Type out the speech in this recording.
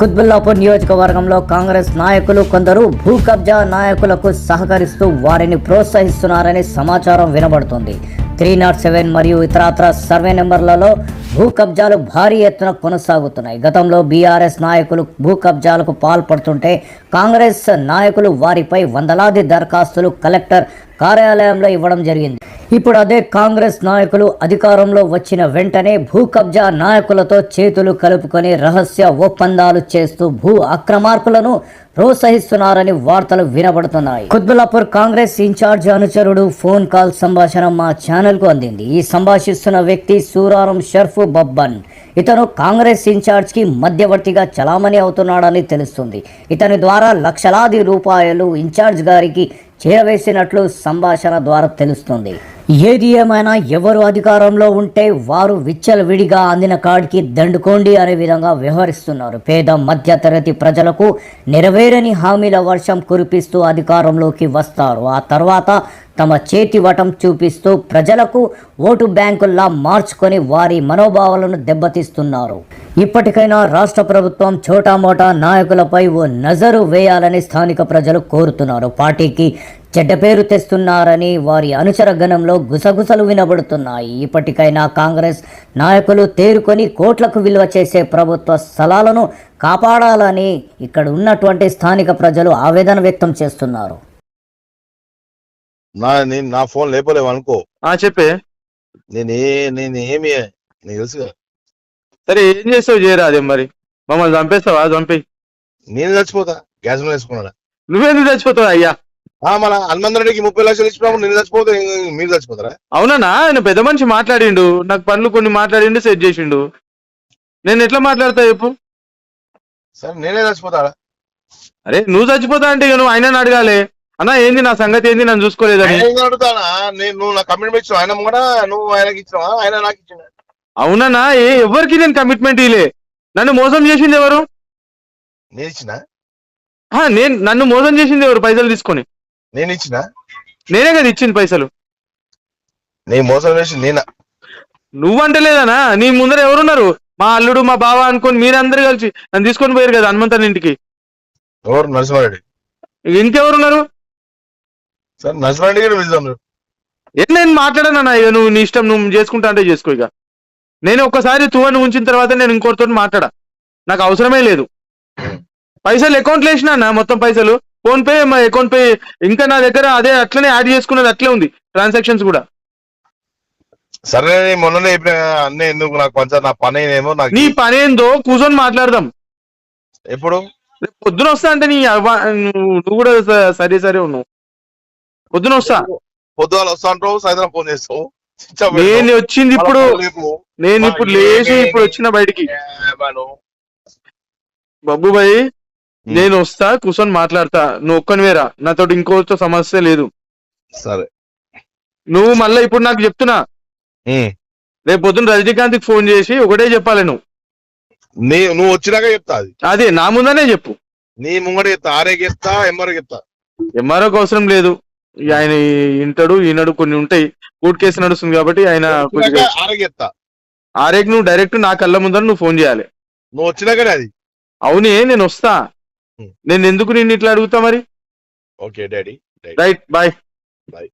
కుత్బుల్లాపూర్ నియోజకవర్గంలో కాంగ్రెస్ నాయకులు కొందరు భూ కబ్జా నాయకులకు సహకరిస్తూ వారిని ప్రోత్సహిస్తున్నారని సమాచారం వినబడుతుంది. త్రీ నాట్ సెవెన్ మరియు ఇతరత్ర సర్వే నెంబర్లలో భూ కబ్జాలు భారీ ఎత్తున కొనసాగుతున్నాయి. గతంలో బీఆర్ఎస్ నాయకులు భూ కబ్జాలకు పాల్పడుతుంటే కాంగ్రెస్ నాయకులు వారిపై వందలాది దరఖాస్తులు కలెక్టర్ కార్యాలయంలో ఇవ్వడం జరిగింది. ఇప్పుడు అదే కాంగ్రెస్ నాయకులు అధికారంలో వచ్చిన వెంటనే భూ కబ్జా నాయకులతో చేతులు కలుపుకొని రహస్య ఒప్పందాలు చేస్తూ భూ అక్రమార్కులను ప్రోత్సహిస్తున్నారని వార్తలు వినబడుతున్నాయి. కుద్బులాపూర్ కాంగ్రెస్ ఇన్ఛార్జ్ అనుచరుడు ఫోన్ కాల్ సంభాషణ మా ఛానల్కు అందింది. ఈ సంభాషిస్తున్న వ్యక్తి సూరారం షర్ఫ్ బబ్బన్. ఇతను కాంగ్రెస్ ఇన్ఛార్జ్కి మధ్యవర్తిగా చలామణి అవుతున్నాడని తెలుస్తుంది. ఇతని ద్వారా లక్షలాది రూపాయలు ఇన్ఛార్జ్ గారికి చేరవేసినట్లు సంభాషణ ద్వారా తెలుస్తుంది. ఏది ఏమైనా ఎవరు అధికారంలో ఉంటే వారు విచ్చలవిడిగా అందిన కార్డుకి దండుకోండి అనే విధంగా వ్యవహరిస్తున్నారు. పేద మధ్యతరగతి ప్రజలకు నెరవేరని హామీల వర్షం కురిపిస్తూ అధికారంలోకి వస్తారు. ఆ తర్వాత తమ చేతి వటం చూపిస్తూ ప్రజలకు ఓటు బ్యాంకుల్లా మార్చుకొని వారి మనోభావాలను దెబ్బతీస్తున్నారు. ఇప్పటికైనా రాష్ట్ర ప్రభుత్వం చోటామోటా నాయకులపై ఓ నజరు వేయాలని స్థానిక ప్రజలు కోరుతున్నారు. పార్టీకి చెడ్డ పేరు తెస్తున్నారని వారి అనుచర గణంలో గుసగుసలు వినబడుతున్నాయి. ఇప్పటికైనా కాంగ్రెస్ నాయకులు తేరుకొని కోట్లకు విలువ చేసే ప్రభుత్వ స్థలాలను కాపాడాలని ఇక్కడ ఉన్నటువంటి స్థానిక ప్రజలు ఆవేదన వ్యక్తం చేస్తున్నారు. నా నేను నా ఫోన్ లేపలేవు అనుకో. ఆ చెప్పే. నేను ఏ నేను ఏమి నీకు తెలుసు కదా. సరే ఏం చేస్తావు చేయరా అదే మరి? మమ్మల్ని చంపేస్తావా? చంపేయి. నేను చచ్చిపోతా. గ్యాస్ వేసుకున్నాడా? నువ్వెందుకు చచ్చిపోతావు అయ్యా? మన హనుమంత్ రెడ్డికి ముప్పై లక్షలు ఇచ్చినప్పుడు నేను చచ్చిపోతే మీరు చచ్చిపోతారా? అవునా ఆయన పెద్ద మనిషి మాట్లాడిండు. నాకు పనులు కొన్ని మాట్లాడిండు సెట్ చేసిండు. నేను ఎట్లా మాట్లాడతా చెప్పు? సరే నేనే చచ్చిపోతాడా? అరే నువ్వు చచ్చిపోతా అంటే నువ్వు ఆయనని అడగాలి. అన్నా ఏంది నా సంగతి? ఏంది నన్ను చూసుకోలేదని? ఆయన ఏం అడుగుతానా నేను నువ్వు నా కమిట్మెంట్ ఇచ్చావు ఆయన కూడా నువ్వు ఆయనకి ఇచ్చినావా? ఆయన నాకు ఇచ్చిన అవునన్నా ఏ ఎవరికి నేను కమిట్మెంట్ ఇలే నన్ను మోసం చేసింది ఎవరు? నేను ఇచ్చిన? నేను నన్ను మోసం చేసింది ఎవరు? పైసలు తీసుకొని. నేను ఇచ్చిన? నేనే కదా ఇచ్చింది పైసలు. నేను మోసం చేసి నేను? నువ్వంటలేదనా నీ ముందర ఎవరున్నారు? మా అల్లుడు మా బావ అనుకొని మీరందరూ కలిసి నన్ను తీసుకొని పోయారు కదా హనుమంతన్ ఇంటికి. ఎవరు? నరసింహారెడ్డి. ఇక ఇంకెవరున్నారు? సరే నరసింహారెడ్డి కూడా పిలుద్దాం రేపు. ఏ నేను మాట్లాడనన్నా ఇక? నువ్వు నీ ఇష్టం నువ్వు చేసుకుంటా అంటే చేసుకో ఇక. నేను ఒక్కసారి తువ్వని ఉంచిన తర్వాత నేను ఇంకోటితో మాట్లాడా? నాకు అవసరమే లేదు. పైసలు అకౌంట్లో వేసినా అన్న మొత్తం పైసలు? ఫోన్ పే మా అకౌంట్ పే ఇంకా నా దగ్గర అదే అట్లనే యాడ్ చేసుకున్నది అట్లే ఉంది. ట్రాన్సాక్షన్స్ కూడా. సరే నేను మొన్ననే చెప్పిన అన్నీ ఎందుకు నాకు పంచారు నా పని ఏమో నాకు నీ పని ఏందో కూర్చొని మాట్లాడదాం. ఎప్పుడు? రేపు పొద్దున వస్తా అంటే నీ నువ్వు నువ్వు కూడా స- సరే సరే ఉన్నావు. పొద్దున వస్తా. పొద్దుగాల వస్తా అంటావు సాయంత్రం ఫోన్ చేస్తావు. నేను వచ్చింది ఇప్పుడు. రేపు నేను ఇప్పుడు లేచి ఇప్పుడు వచ్చిన బయటికి? బబ్బు భాయ్ నేను వస్తా కూర్చొని మాట్లాడతా. నువ్వు ఒక్కని వేరా నాతో ఇంకోతో సమస్య లేదు. సరే. నువ్వు మళ్ళీ ఇప్పుడు నాకు చెప్తున్నా. రేపు పొద్దున్న రజనీకాంత్కి ఫోన్ చేసి ఒకటే చెప్పాలి నువ్వు. నువ్వు వచ్చినాక చెప్తా అది. అదే నా ముందనే చెప్పు. నీ ముంగట చెప్తా. ఆరేకి చెప్తా ఎంఆర్కి చెప్తా ఎంఆర్ఓకి అవసరం లేదు. ఆయన ఇంటాడు ఈనాడు కొన్ని ఉంటాయి. కోర్టు కేసు నడుస్తుంది కాబట్టి ఆయన ఆరేకి చెప్తా ఆరేకి నువ్వు డైరెక్ట్ నా కళ్ళ ముందర నువ్వు ఫోన్ చేయాలి. నువ్వు వచ్చినాకనే అది. అవునే నేను వస్తా. నేను ఎందుకు నిన్ను ఇట్లా అడుగుతా మరి? Okay daddy right bye